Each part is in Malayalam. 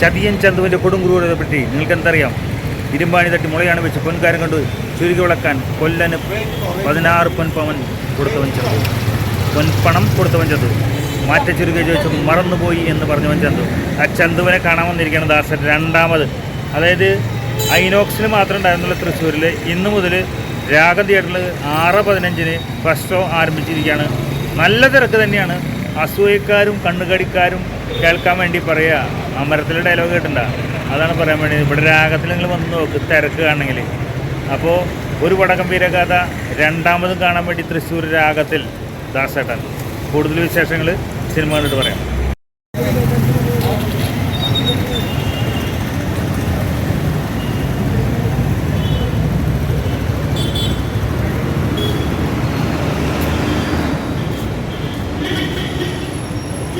ചതിയൻ ചന്തുവിന്റെ കൊടുങ്കുറൂരത്തെ പറ്റി നിങ്ങൾക്ക് എന്തറിയാം ഇരുമ്പാണി തട്ടി മുളയാണ് വെച്ച് പൊൻകാരം കണ്ടു. ചുരുക്കി വിളക്കാൻ കൊല്ലന് പതിനാറ് പൊൻപവൻ കൊടുത്തവൻ ചന്തു. പൊൻപണം കൊടുത്തവൻ ചന്തു. മാറ്റ ചുരുക്കി ചോദിച്ചു മറന്നുപോയി എന്ന് പറഞ്ഞവൻ ചന്തു. ആ ചന്തുവിനെ കാണാൻ വന്നിരിക്കുകയാണ് ദാസൻ രണ്ടാമത്. അതായത് ഐനോക്സിൽ മാത്രം ഉണ്ടായിരുന്നുള്ള തൃശ്ശൂരിൽ ഇന്ന് മുതൽ രാഗം തിയേറ്ററിൽ ആറ് പതിനഞ്ചിന് ഫസ്റ്റ് ഷോ ആരംഭിച്ചിരിക്കുകയാണ്. നല്ല തിരക്ക് തന്നെയാണ്. അസൂയക്കാരും കണ്ണുകടിക്കാരും കേൾക്കാൻ വേണ്ടി പറയുക. അമരത്തിലെ ഡയലോഗ് കേട്ടിട്ടുണ്ട? അതാണ് പറയാൻ വേണ്ടി ഇവിടെ രാഗത്തിൽ നിങ്ങൾ വന്ന് നോക്ക് തിരക്ക് കാണണമെങ്കിൽ. അപ്പോൾ ഒരു വടകംബീര കഥ രണ്ടാമതും കാണാൻ വേണ്ടി തൃശ്ശൂർ രാഗത്തിൽ ദാസേട്ടൻ. കൂടുതൽ വിശേഷങ്ങൾ സിനിമ കണ്ടിട്ട് പറയാം.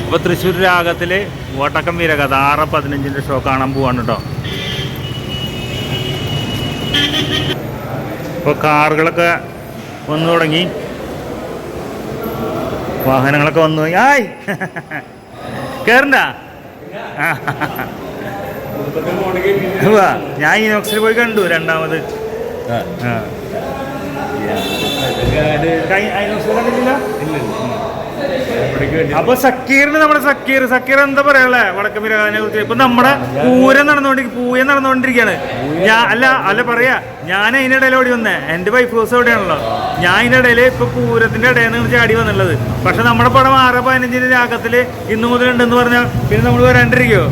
അപ്പോൾ തൃശ്ശൂർ രാഗത്തിൽ ഓട്ടക്കം വീരകഥ ആറ് പതിനഞ്ചിന്റെ ഷോ കാണാൻ പോവാണ് കേട്ടോ ഇപ്പോൾ കാറുകളൊക്കെ വന്നു തുടങ്ങി. വാഹനങ്ങളൊക്കെ വന്നു തുടങ്ങി. ആയ്! കയറണ്ട ഞാൻ നോക്സിൽ പോയി കണ്ടു രണ്ടാമത്. ആ. ആ. ഐനോക്സിൽ കണ്ടിട്ടില്ല? അപ്പൊ സക്കീറിന് നമ്മുടെ സക്കീർ സക്കീർ എന്താ പറയാനുള്ളത് വടക്കം വിരാനെ കുറിച്ച്. ഇപ്പൊ നമ്മുടെ പൂരം നടന്നുകൊണ്ടിരിക്കും പൂയം നടന്നുകൊണ്ടിരിക്കുകയാണ് ഞാൻ അല്ല അല്ല പറയാ ഞാൻ അതിന്റെ ഇടയിൽ ഓടി വന്നേ. എന്റെ വൈഫ് ഹൗസ് എവിടെയാണല്ലോ ഞാൻ അതിന്റെ ഇടയിൽ ഇപ്പൊ പൂരത്തിന്റെ ഇടയിൽ നിന്ന് ചാടി വന്നുള്ളത് പക്ഷെ നമ്മുടെ പടം ആറ് പതിനഞ്ചിന് രാഗത്തിൽ ഇന്നു മുതൽ ഉണ്ടെന്ന് പറഞ്ഞാൽ പിന്നെ നമ്മൾ വരാണ്ടിരിക്കോ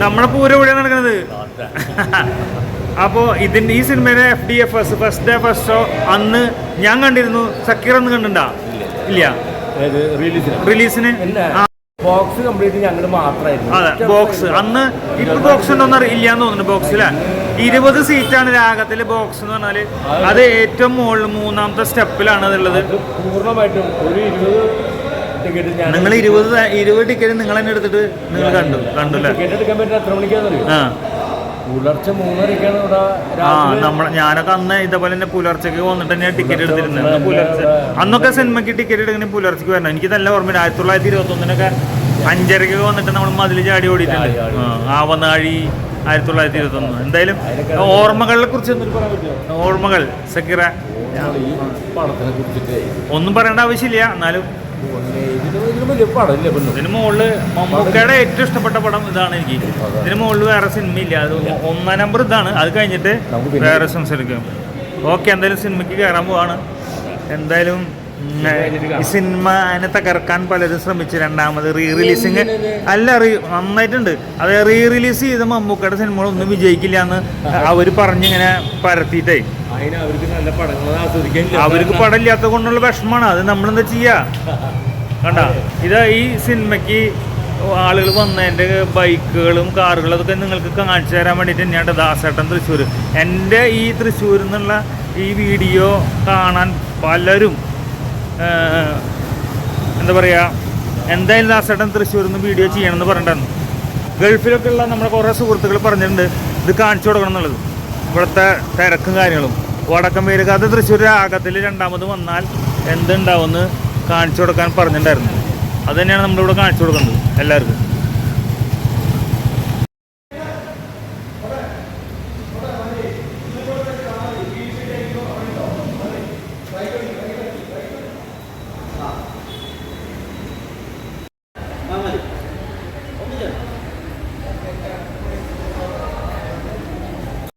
നമ്മുടെ പൂരം എവിടെയാണ് നടക്കുന്നത് അപ്പോൾ ഇതിന്റെ ഈ സിനിമയിലെ F D F S first day first show അന്ന് ഞാൻ കണ്ടിരുന്നു. സക്കീർ അന്ന് കണ്ടിട്ടുണ്ടാ? ഇല്ല. റിലീസിന് ബോക്സ് കംപ്ലീറ്റ് ഞങ്ങൾ മാത്രമായിരുന്നു. അതെ ബോക്സ് അന്ന് ഇപ്പൊ ബോക്സ് ഉണ്ടോന്ന് ഇല്ലാന്ന് തോന്നുന്നു ബോക്സിൽ ഇരുപത് സീറ്റാണ് രാഗത്തിൽ ബോക്സ് എന്ന് പറഞ്ഞാൽ. അത്. ഏറ്റവും മുകളിൽ മൂന്നാമത്തെ സ്റ്റെപ്പിലാണ് അതുള്ളത് പൂർണമായിട്ടും ഒരു ഇരുപത് നിങ്ങൾ ഇരുപത് ഇരുപത് ടിക്കറ്റ് നിങ്ങൾ തന്നെ എടുത്തിട്ട് നിങ്ങൾ കണ്ടു കണ്ടു ടിക്കറ്റ് എടുക്കാൻ പറ്റുന്ന എത്ര ആ. പുലർച്ചെ മൂന്നരക്കാണ് ഇവിടെ ആ നമ്മളെ ഞാനൊക്കെ അന്ന് ഇതേപോലെ തന്നെ പുലർച്ചയ്ക്ക് വന്നിട്ട് തന്നെ ടിക്കറ്റ് എടുത്തിരുന്നത്. അന്ന് പുലർച്ചെ അന്നൊക്കെ സിനിമയ്ക്ക് ടിക്കറ്റ് എടുക്കണേ പുലർച്ചയ്ക്ക് വരണം. എനിക്ക് നല്ല ഓർമ്മയില്ല ആയിരത്തി തൊള്ളായിരത്തി ഇരുപത്തി ഒന്നിനൊക്കെ അഞ്ചരക്ക് വന്നിട്ട് നമ്മൾ മതിൽ ചാടി ഓടിയിട്ടുണ്ട്. ആവനാഴി ആയിരത്തി തൊള്ളായിരത്തി ഇരുപത്തി ഒന്ന് എന്തായാലും ഓർമ്മകളെ കുറിച്ച് ഓർമ്മകൾ സക്കീറ. ഒന്നും പറയേണ്ട ആവശ്യമില്ല. എന്നാലും ഇതിന് മമ്മൂക്കയുടെ ഏറ്റവും ഇഷ്ടപ്പെട്ട പടം ഇതാണ് എനിക്ക് ഇതിന് മുകളിൽ വേറെ സിനിമ ഇല്ല. അത് ഒന്നാം നമ്പർ ഇതാണ്. അത് കഴിഞ്ഞിട്ട് വേറെ സംസാരിക്കാം ഓക്കെ എന്തായാലും സിനിമയ്ക്ക് കയറാൻ പോവാണ്. എന്തായാലും സിനിമ അതിനെ തകർക്കാൻ പലരും ശ്രമിച്ചു. രണ്ടാമത് റീ റിലീസിങ് അല്ല റീ നന്നായിട്ടുണ്ട്. അത് റീ റിലീസ് ചെയ്ത മമ്മൂക്കയുടെ സിനിമകളൊന്നും വിജയിക്കില്ല എന്ന് അവർ പറഞ്ഞിങ്ങനെ പരത്തിയിട്ടേ. അവർക്ക് പടം ഇല്ലാത്ത കൊണ്ടുള്ള വിഷമമാണ്. അത് നമ്മളെന്താ ചെയ്യാ? കണ്ട? ഇതാ ഈ സിനിമയ്ക്ക് ആളുകൾ വന്നതിന്റെ ബൈക്കുകളും കാറുകളും അതൊക്കെ നിങ്ങൾക്ക് കാണിച്ചു തരാൻ വേണ്ടിയിട്ട് തന്നെയാണ് ദാസേട്ടൻ തൃശ്ശൂർ എന്റെ ഈ തൃശ്ശൂരിൽ നിന്നുള്ള ഈ വീഡിയോ കാണാൻ പലരും എന്താ പറയുക എന്തായാലും ദാസേട്ടൻ തൃശ്ശൂരിൽ നിന്ന് വീഡിയോ ചെയ്യണമെന്ന് പറഞ്ഞിട്ടുണ്ടായിരുന്നു. ഗൾഫിലൊക്കെ ഉള്ള നമ്മുടെ കുറേ സുഹൃത്തുക്കൾ പറഞ്ഞിട്ടുണ്ട് ഇത് കാണിച്ചു കൊടുക്കണം എന്നുള്ളത്. ഇവിടുത്തെ തിരക്കും കാര്യങ്ങളും. വടക്കം പേരുക അത് തൃശ്ശൂർ രാഗത്തിൽ രണ്ടാമത് വന്നാൽ എന്തുണ്ടാവുമെന്ന് കാണിച്ചു കൊടുക്കാൻ പറഞ്ഞിട്ടുണ്ടായിരുന്നു. അത് തന്നെയാണ് നമ്മളിവിടെ കാണിച്ചു കൊടുക്കുന്നത് എല്ലാവർക്കും.